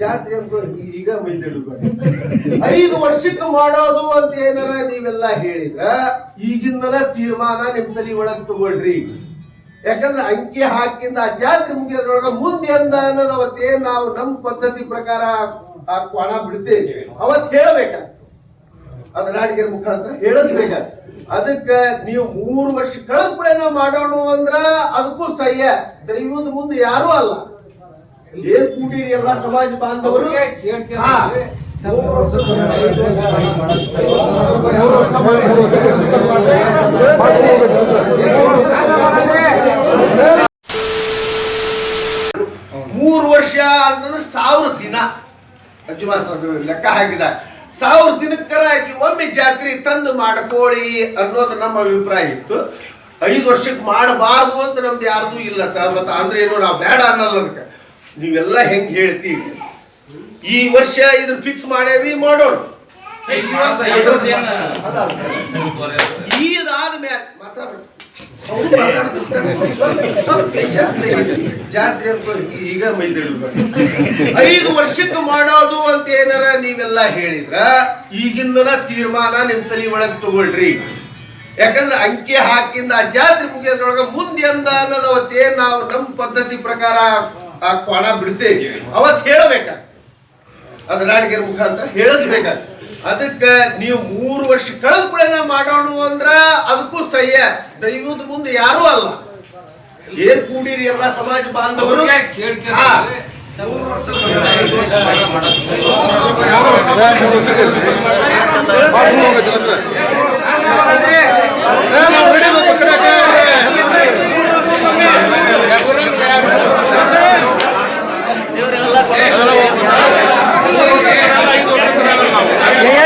ಜಾತ್ರೆ ಈಗ ಐದು ವರ್ಷಕ್ಕೆ ಮಾಡೋದು ಅಂತ ಏನಾರ ನೀವೆಲ್ಲ ಹೇಳಿದ್ರ, ಈಗಿಂದನ ತೀರ್ಮಾನ ನಿಮ್ ತಲೆ ಒಳಗ್ ತಗೊಳ್ರಿ. ಯಾಕಂದ್ರೆ ಅಂಕಿ ಹಾಕಿಂದ ಆ ಜಾತ್ರೆ ಮುಗಿಯೋದ್ರೊಳಗ ಮುಂದೆ ಅಂದ ಅನ್ನೋದು ಅವತ್ತೇನ್ ನಾವು ನಮ್ ಪದ್ಧತಿ ಪ್ರಕಾರ ಕ್ವಾಣ ಬಿಡ್ತೇವೆ. ಅವತ್ ಹೇಳ್ಬೇಕಾಗ್ತದೆ. ಅದ್ರ ನಾಡಿಗೆರ ಮುಖಾಂತರ ಹೇಳಿಸ್ಬೇಕ ಅದಕ್ಕ ನೀವು ಮೂರು ವರ್ಷ ಕಳೆದ ಕೂಡ ನಾವು ಮಾಡೋಣ ಅಂದ್ರ ಅದಕ್ಕೂ ಸಹ್ಯ. ದೈವದ ಮುಂದೆ ಯಾರೂ ಅಲ್ಲ. ಏನ್ ಕೂಡಿರಿ ಎಲ್ಲ ಸಮಾಜ ಬಾಂಧವರು? ಹಾ. ಮೂರು ವರ್ಷ ಅಂತಂದ್ರೆ ಸಾವಿರ ದಿನ. ಅಜ್ಜುಮಾಸ ಅದು ಲೆಕ್ಕ ಹಾಕಿದ ಸಾವಿರ ದಿನಕ್ಕರಾಗಿ ಒಮ್ಮೆ ಜಾತ್ರೆ ತಂದು ಮಾಡ್ಕೊಳ್ಳಿ ಅನ್ನೋದು ನಮ್ಮ ಅಭಿಪ್ರಾಯ ಇತ್ತು. ಐದು ವರ್ಷಕ್ಕೆ ಮಾಡಬಾರ್ದು ಅಂತ ನಮ್ದು ಯಾರ್ದು ಇಲ್ಲ ಸರ್. ಮತ್ತೆ ಅಂದ್ರೆ ಏನು ನಾವು ಬೇಡ ಅನ್ನಲ್ಲ ಅದಕ್ಕೆ. ನೀವೆಲ್ಲ ಹೆಂಗ್ ಹೇಳ್ತೀವಿ ಈ ವರ್ಷ ಇದನ್ನ ಫಿಕ್ಸ್ ಮಾಡೇವಿ ಮಾಡೋಣ. ಇದಾದ ಮ್ಯಾಲ ಮಾತಾಡ್ಬೇಡ. ಜಾತ್ರೆ ಈಗ ಐದು ವರ್ಷಕ್ಕೆ ಮಾಡೋದು ಅಂತ ಏನಾರ ನೀವೆಲ್ಲ ಹೇಳಿದ್ರ? ಈಗಿಂದನ ತೀರ್ಮಾನ ನಿಮ್ ತಲೆ ಒಳಗ್ ತಗೊಳ್ರಿ. ಯಾಕಂದ್ರೆ ಅಂಕೆ ಹಾಕಿಂದ ಆ ಜಾತ್ರೆ ಮುಗಿಯೋದ್ರೊಳಗ ಮುಂದೆ ಅಂದ ಅನ್ನೋದು ಅವತ್ತೇನ್ ನಾವು ನಮ್ಮ ಪದ್ಧತಿ ಪ್ರಕಾರ ಆ ಕ್ವಾಣ ಬಿಡ್ತೇವೆ. ಅವತ್ ಹೇಳಬೇಕಾಗ್ತದೆ. ಅದ್ರ ನಾಡಿಗೆರ ಮುಖಾಂತರ ಹೇಳಿಸ್ಬೇಕಾಗ ಅದಕ್ಕ ನೀವು ಮೂರು ವರ್ಷ ಕಳೆದ ಕೂಡ ಮಾಡೋಣ ಅಂದ್ರ ಅದಕ್ಕೂ ಸಹ್ಯ. ದೈವದ ಮುಂದೆ ಯಾರೂ ಅಲ್ಲ. ಏನ್ ಕೂಡಿರಿ ಎಲ್ಲ ಸಮಾಜ ಬಾಂಧವರು? ಹಾ.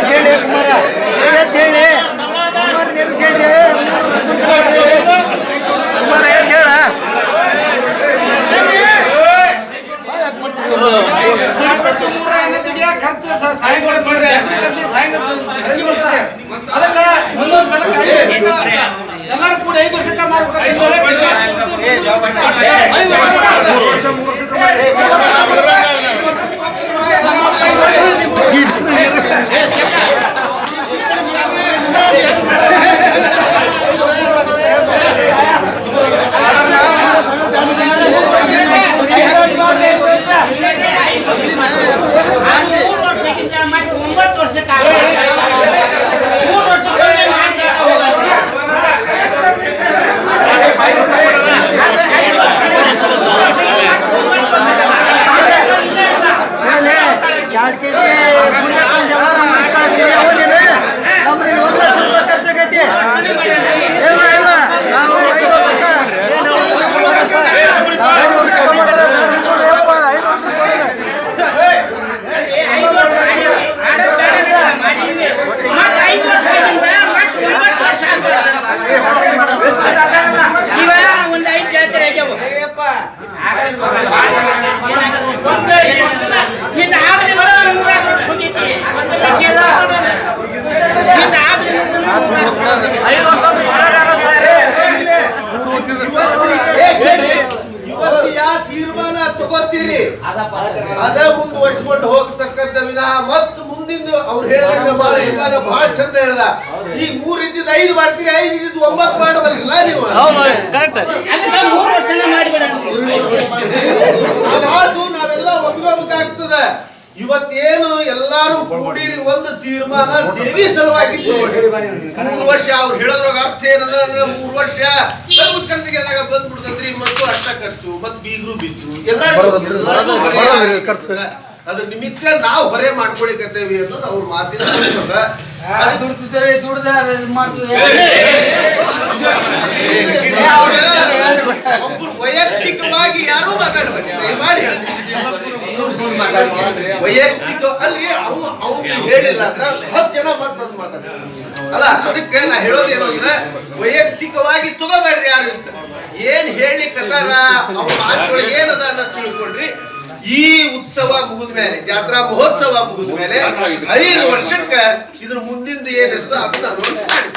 ಹೇಳಿ ಕುಮಾರ ಹೇಳಿ ಕುಮಾರ ನೆನೆಸೇಳಿ ಕುಮಾರ ಏನ್ ಹೇಳ ಎಲ್ಲರೂ ಕೂಡ ಐದು ವರ್ಷಕ್ಕೆ ಮಾಡ್ಬೇಕು ಎರಡು ಕೆ ಜಿ ತಗೋತೀರಿ ಅದ ಮುಂದುವರ್ಸ್ಕೊಂಡು ಹೋಗ್ತಕ್ಕಂಥ ವಿನಃ ಮತ್ ಮುಂದಿನ ಅವ್ರು ಹೇಳಿದಂಗ ಬಹಳ ವಿಮಾನ ಬಹಳ ಚಂದ ಹೇಳ್ದ. ಈ ಮೂರ್ ಐದು ಮಾಡ್ತೀರಿ ಐದು ಇದ್ದಿದ್ದು ಒಂಬತ್ತು ಮಾಡಬಲ್ಲ ನೀವು? ನಾವೆಲ್ಲ ಒಪ್ಕೋಬೇಕಾಗ್ತದ ಇವತ್ತೇನು ಎಲ್ಲಾರು ಕೂಡಿ ಒಂದು ತೀರ್ಮಾನ ದೇವಿ ಸಲುವಾಗಿ. ಮೂರು ವರ್ಷ ಅವ್ರು ಹೇಳೋದ್ರಾಗ ಅರ್ಥ ಏನದ ಅಂದ್ರೆ ಮೂರು ವರ್ಷ ಮುಚ್ಕೊಂಡಿಗೆ ಏನಾಗ ಬಂದ್ಬಿಡ್ತದ್ರಿ ಮತ್ತು ಅಷ್ಟ ಖರ್ಚು ಮತ್ ಬೀಗರು ಬಿಚ್ಚು ಎಲ್ಲಾರು. ಅದ್ರ ನಿಮಿತ್ತ ನಾವು ಹೊರೆ ಮಾಡ್ಕೊಳಿಕತ್ತೇವಿ ಅನ್ನೋದು ಅವ್ರ ಮಾತಿನ ಹೇಳಿಲ್ಲ ಅಂದ್ರೆ ಹತ್ತು ಜನ ಮತ್ತೊಂದು ಮಾತಾಡ್ತಾರೆ ಅಲ್ಲ ಅದಕ್ಕೆ ನಾ ಹೇಳೋದೇನು ಅಂದ್ರೆ ವೈಯಕ್ತಿಕವಾಗಿ ತಗೋಬೇಡ್ರಿ ಯಾರು ಅಂತ ಏನ್ ಹೇಳಿ ಕತಾರ ಅವ್ರ ಮಾತುಗಳಿಗೆ ಏನದ ಅನ್ನೋ ತಿಳ್ಕೊಂಡ್ರಿ ಈ ಉತ್ಸವ ಮುಗಿದ ಮೇಲೆ ಜಾತ್ರಾ ಮಹೋತ್ಸವ ಮುಗಿದ ಮೇಲೆ ಐದು ವರ್ಷಕ್ಕೆ ಇದ್ರ ಮುಂದಿಂದ ಏನಿರ್ತೋ ಅದನ್ನ ನೋಡ್ತೀನಿ